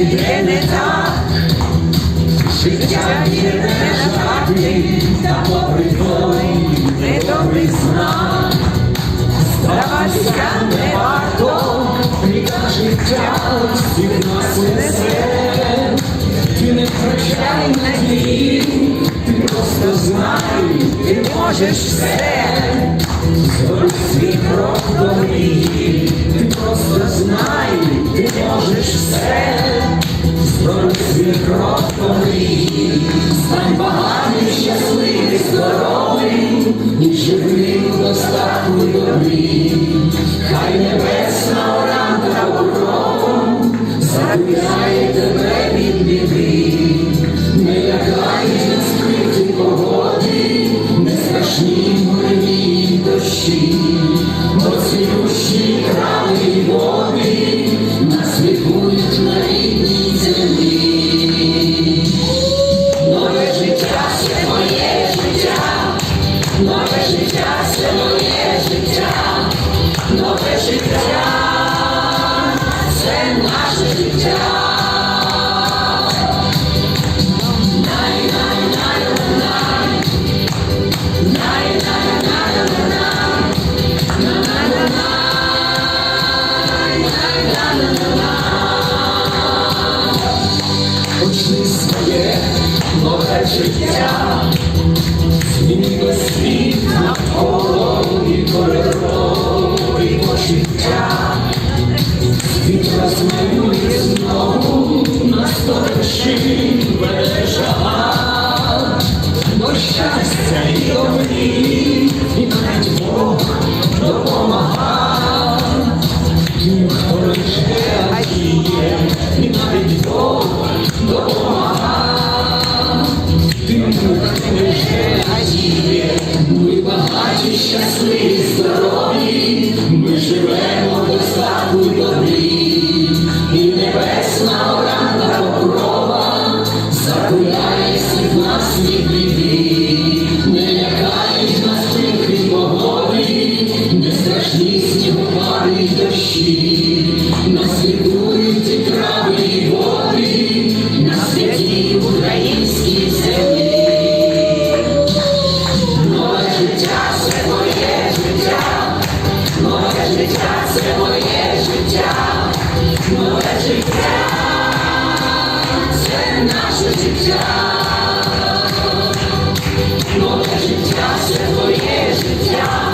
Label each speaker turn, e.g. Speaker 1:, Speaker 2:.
Speaker 1: Іде не так, життя є не та попри той недобрий знак. Здаватися не варто, ріка життя всіх нас несе. Втрачай надії, ти просто знай, ти можеш все. Зроби свій крок до мрії, ти просто знай, ти можеш все. Зроби свій крок до мрії, стань багатий, щасливий, здоровий, і живий у достатку Нове життя це моє життя, нове життя це життя, зміни світ навколо і кольорові почуття. Світ розмалює знову на сто жага. До щастя і до мрій, і навіть Бог допомагав. Тим, хто лише радіє, і навіть Бог допомагав. Just leave. Нове життя це наше життя. Нове життя це твоє життя,